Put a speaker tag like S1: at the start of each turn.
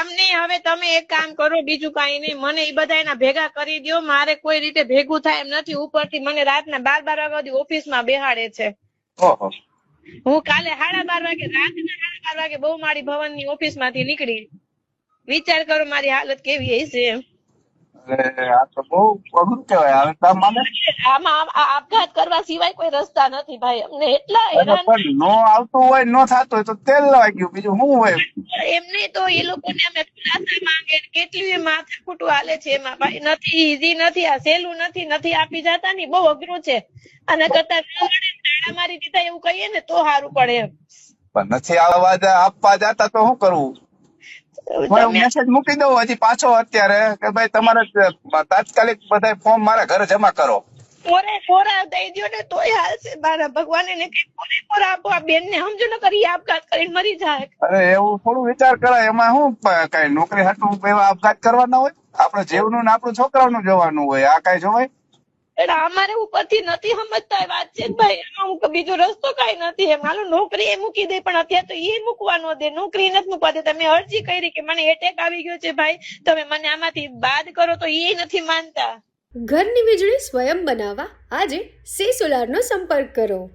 S1: એમ નહીં હવે તમે એક કામ કરો બીજું કઈ નહીં. મને એ બધા એના ભેગા કરી દો મારે કોઈ રીતે ભેગું થાય એમ નથી. ઉપરથી મને રાતના બાર બાર વાગ્યા સુધી ઓફિસમાં બેહાડે છે. હું કાલે સાડા બાર વાગે રાતના સાડા બાર વાગે બહુ મારી ભવનની ઓફિસમાંથી નીકળી. વિચાર કરો મારી હાલત કેવી હશે એમ.
S2: એટલે આ તો બહુ અઘરું કહેવાય. હવે તમારે
S1: આમાં આપઘાત કરવા સિવાય કોઈ રસ્તા નથી ભાઈ. અમને એટલા હેરાન
S2: પણ નો આવતું હોય નો થતું હોય તો તેલ લવાઈ ગયું. બીજું શું હોય?
S1: એમને તો એ લોકોને અમે ખુલાસા માંગે કેટલી માથાકૂટું હાલે છે એમાં ભાઈ. નથી ઈઝી નથી આ સહેલું નથી નથી આપી જતા ની બહુ અઘરું છે. અને કરતા તાળા મારી દીધા એવું કહીએ ને તો સારું પડે એમ.
S2: પણ નથી આવવા આપવા જતા તો શું કરવું? મેસેજ મૂકી દઉં હજી પાછો અત્યારે કે ભાઈ તમારે તાત્કાલિક બધા ફોર્મ મારા ઘરે જમા કરો.
S1: પોરે પોરા દઈ દ્યો ને તોય હાલશે. મારા ભગવાને ને કઈ પોરે પોરા આપો. આ બેન ને સમજો ને કરી આપઘાત કરીને મરી જાય.
S2: અરે એવું થોડું વિચાર કરાય. એમાં શું કઈ નોકરી હાટું એવા આપઘાત કરવાના હોય? આપણે જીવનું ને આપણું છોકરાઓનું જોવાનું હોય આ કઈ જોવાય?
S1: એટલે અમારે ઉપરથી નથી સમજતા એ વાત છે જ ભાઈ અમુક બીજો રસ્તો કઈ નથી. એમ હાલો, નોકરી એ મૂકી દે, પણ અત્યારે તો એ મૂકવા ન દે. નોકરી નથી મૂકવા દે તમે અરજી કરી કે મને એટેક આવી ગયો છે, ભાઈ. તમે મને આમાંથી બાદ કરો તો એ નથી માનતા.
S3: ઘરની વીજળી સ્વયં બનાવવા. આજે સે સોલારનો સંપર્ક કરો.